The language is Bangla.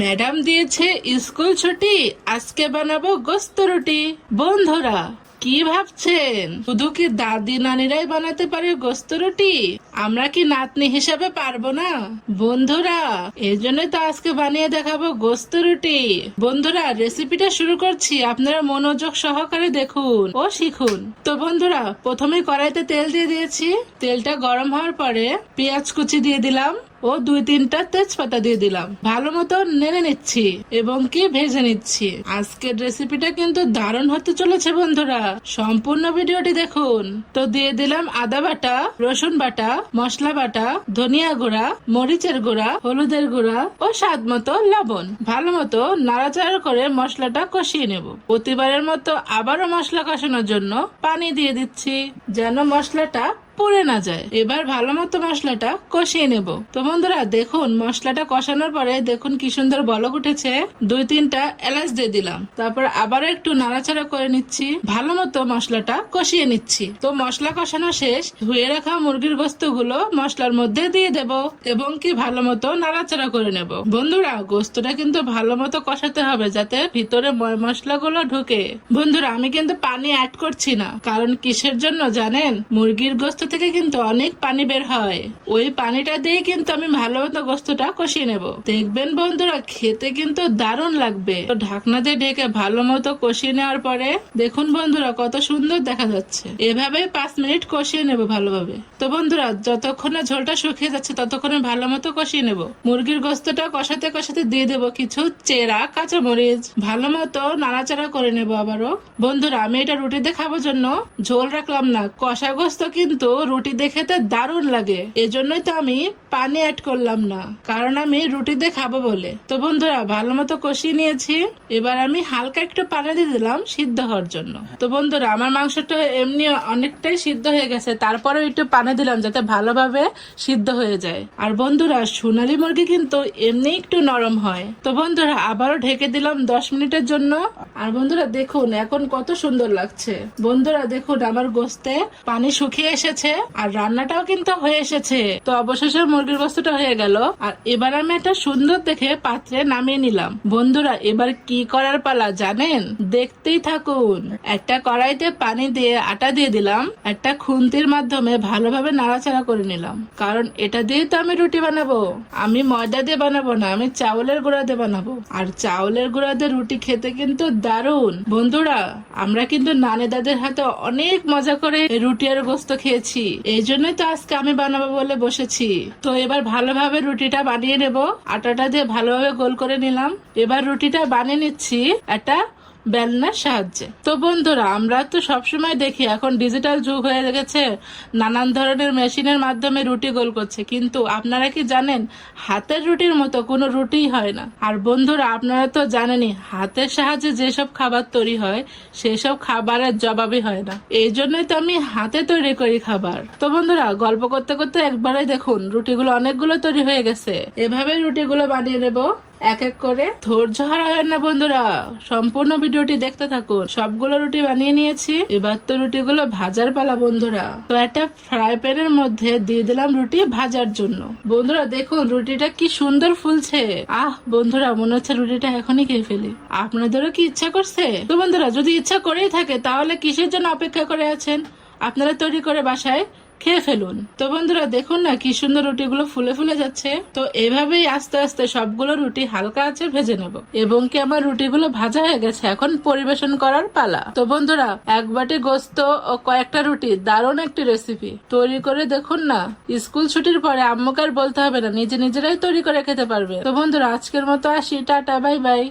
ম্যাডাম দিয়েছে স্কুল ছুটি, আজকে বানাবো গোস্ত রুটি। বন্ধুরা, কি ভাবছেন? শুধু কি দাদি নানিরাই বানাতে পারে গোস্ত রুটি? আমরা কি নাতনি হিসাবে পারব না? বন্ধুরা এই জন্যই তো আজকে বানিয়ে দেখাবো গোস্ত রুটি। বন্ধুরা, রেসিপিটা শুরু করছি। আপনারা মনোযোগ সহকারে দেখুন ও শিখুন। তো বন্ধুরা প্রথমে কড়াইতে তেল দিয়ে দিয়েছি। তেলটা গরম হওয়ার পরে পেঁয়াজ কুচি দিয়ে দিলাম। ও দুই তিনটা তেজপাতা দিয়ে দিলাম। ভালো মতো নেড়ে নিচ্ছি এবং কি ভেজে নিচ্ছি। আজকের রেসিপিটা কিন্তু দারুণ হতে চলেছে বন্ধুরা। সম্পূর্ণ ভিডিওটি দেখুন। তো দিয়ে দিলাম আদা বাটা, রসুন বাটা, মশলা বাটা, ধনিয়া গুঁড়া, মরিচের গুঁড়া, হলুদের গুঁড়া ও স্বাদ মতো লবণ। ভালো মতো নাড়াচাড়া করে মশলাটা কষিয়ে নেব। প্রতিবারের মতো আবারও মশলা কষানোর জন্য পানি দিয়ে দিচ্ছি। যেন মশলাটা পুড়ে না যায়। এবার ভালো মতো মশলাটা কষিয়ে নেব। তো বন্ধুরা, দেখুন, মশলাটা কষানোর পরে দেখুন কি সুন্দর বলক উঠেছে। দুই তিনটা এলাচ দিয়ে দিলাম। তারপর আবারও একটু নাড়াচাড়া করে নিচ্ছি। ভালো মতো মশলাটা কষিয়ে নিচ্ছি। তো মশলা কষানো শেষ। ধুয়ে রাখা মুরগির গোস্তগুলো মশলার মধ্যে দিয়ে দেব এবং কি ভালো মতো নাড়াচাড়া করে নেব। বন্ধুরা, গোস্তটা কিন্তু ভালো মতো কষাতে হবে যাতে ভিতরে ময় মশলাগুলো ঢুকে। বন্ধুরা, আমি কিন্তু পানি অ্যাড করছি না। কারণ কিসের জন্য জানেন? মুরগির গোস্ত থেকে কিন্তু অনেক পানি বের হয়। ওই পানিটা দিয়ে কিন্তু আমি ভালো মতো গোস্তটা কষিয়ে নেব। দেখবেন বন্ধুরা, খেতে কিন্তু দারুণ লাগবে। তো ঢাকনা দিয়ে ঢেকে ভালো মতো কষিয়ে নেওয়ার পরে দেখুন বন্ধুরা, কত সুন্দর দেখা যাচ্ছে। এভাবে পাঁচ মিনিট কষিয়ে নেব ভালোভাবে। তো বন্ধুরা, যতক্ষণে ঝোলটা শুকিয়ে যাচ্ছে, ততক্ষণে ভালো মতো কষিয়ে নেব। মুরগির গোস্তটা কষাতে কষাতে দিয়ে দেবো কিছু চেরা কাঁচামরিচ। ভালো মতো নাড়াচাড়া করে নেব আবারও। বন্ধুরা, আমি এটা রুটিতে খাবার জন্য ঝোল রাখলাম না। কষা গোস্ত কিন্তু রুটি খেতে দারুণ লাগে। এজন্যই তো আমি পানি অ্যাড করলাম না, কারণ আমি রুটি দিয়ে খাব বলে। তো বন্ধুরা, ভালো মতো কষিয়ে নিয়েছি। এবার আমি হালকা একটু পানি দিয়ে দিলাম সিদ্ধ হওয়ার জন্য। তো বন্ধুরা, আমার মাংসটা এমনি অনেকটাই সিদ্ধ হয়ে গেছে, তারপরেও একটু পানি দিলাম যাতে ভালোভাবে সিদ্ধ হয়ে যায়। আর বন্ধুরা, সোনালী মুরগি কিন্তু এমনি একটু নরম হয়। তো বন্ধুরা, আবারও ঢেকে দিলাম দশ মিনিটের জন্য। আর বন্ধুরা, দেখুন, এখন কত সুন্দর লাগছে। বন্ধুরা, দেখুন, আমার গোস্তে পানি শুকিয়ে এসেছে। আর রান্নাটাও কিন্তু হয়ে এসেছে। তো অবশেষে মুরগির গোস্তটা হয়ে গেল, আর এবার আমি একটা সুন্দর দেখে পাত্রে নামিয়ে নিলাম। বন্ধুরা, এবার কি করার পালা জানেন? দেখতেই থাকুন। একটা কড়াইতে পানি দিয়ে আটা দিয়ে দিলাম, একটা খুন্তির মাধ্যমে ভালোভাবে নাড়াচাড়া করে নিলাম। কারণ এটা দিয়ে তো আমি রুটি বানাবো। আমি ময়দা দিয়ে বানাবো না, আমি চাউলের গুঁড়া দিয়ে বানাবো। আর চাউলের গুঁড়া দিয়ে রুটি খেতে কিন্তু দারুণ। বন্ধুরা, আমরা কিন্তু নানি দাদের হাতে অনেক মজা করে রুটি আর গোস্ত খেয়েছি। এই জন্যই তো আজকে আমি বানাবো বলে বসেছি। তো এবার ভালোভাবে রুটিটা বানিয়ে নেব। আটাটা দিয়ে ভালোভাবে গোল করে নিলাম। এবার রুটিটা বানিয়ে নিচ্ছি একটা বেলনার সাহায্যে। তো বন্ধুরা, আমরা তো সবসময় দেখি এখন ডিজিটাল যুগ হয়ে গেছে, নানান ধরনের মেশিনের মাধ্যমে রুটি গোল করছে। কিন্তু আপনারা কি জানেন, হাতের রুটির মতো কোনো রুটি হয় না। আর বন্ধুরা, আপনারা তো জানেনই, হাতের সাহায্যে যেসব খাবার তৈরি হয়, সেসব খাবারের জবাবই হয় না। এই জন্যই তো আমি হাতে তৈরি করি খাবার। তো বন্ধুরা, গল্প করতে করতে একবারে দেখুন, রুটিগুলো অনেকগুলো তৈরি হয়ে গেছে। এভাবে রুটিগুলো বানিয়ে নেব। এক এক করে। ধৈর্য হারা হয় না বন্ধুরা। সম্পূর্ণ ভিডিওটি দেখতে থাকুন। সবগুলো রুটি বানিয়ে নিয়েছি। এবার তো রুটিগুলো ভাজার পালা বন্ধুরা। তো একটা ফ্রাই প্যানের মধ্যে দিয়ে দিলাম রুটি ভাজার জন্য। বন্ধুরা, দেখুন, রুটিটা কি সুন্দর ফুলছে। আহ, বন্ধুরা, মনে হচ্ছে রুটিটা এখনই খেয়ে ফেলি। আপনাদেরও কি ইচ্ছা করছে? তো বন্ধুরা, যদি ইচ্ছা করেই থাকে, তাহলে কিসের জন্য অপেক্ষা করে আছেন? আপনারা তৈরি করে বাসায় খেয়ে ফেলুন। তো বন্ধুরা, দেখুন না কি সুন্দর রুটিগুলো ফুলে ফুলে যাচ্ছে। তো এভাবেই আস্তে আস্তে সবগুলো রুটি হালকা আছে ভেজে নেব। এবং কি আমার রুটিগুলো ভাজা হয়ে গেছে, এখন পরিবেশন করার পালা। তো বন্ধুরা, এক বাটি গোস্ত ও কয়েকটা রুটি দারুণ একটি রেসিপি তৈরি করে দেখুন না, স্কুল ছুটির পরে আম্মুকে আর বলতে হবে না, নিজে নিজেরাই তৈরি করে খেতে পারবে। তো বন্ধুরা, আজকের মতো আসি, টাটা, বাই বাই।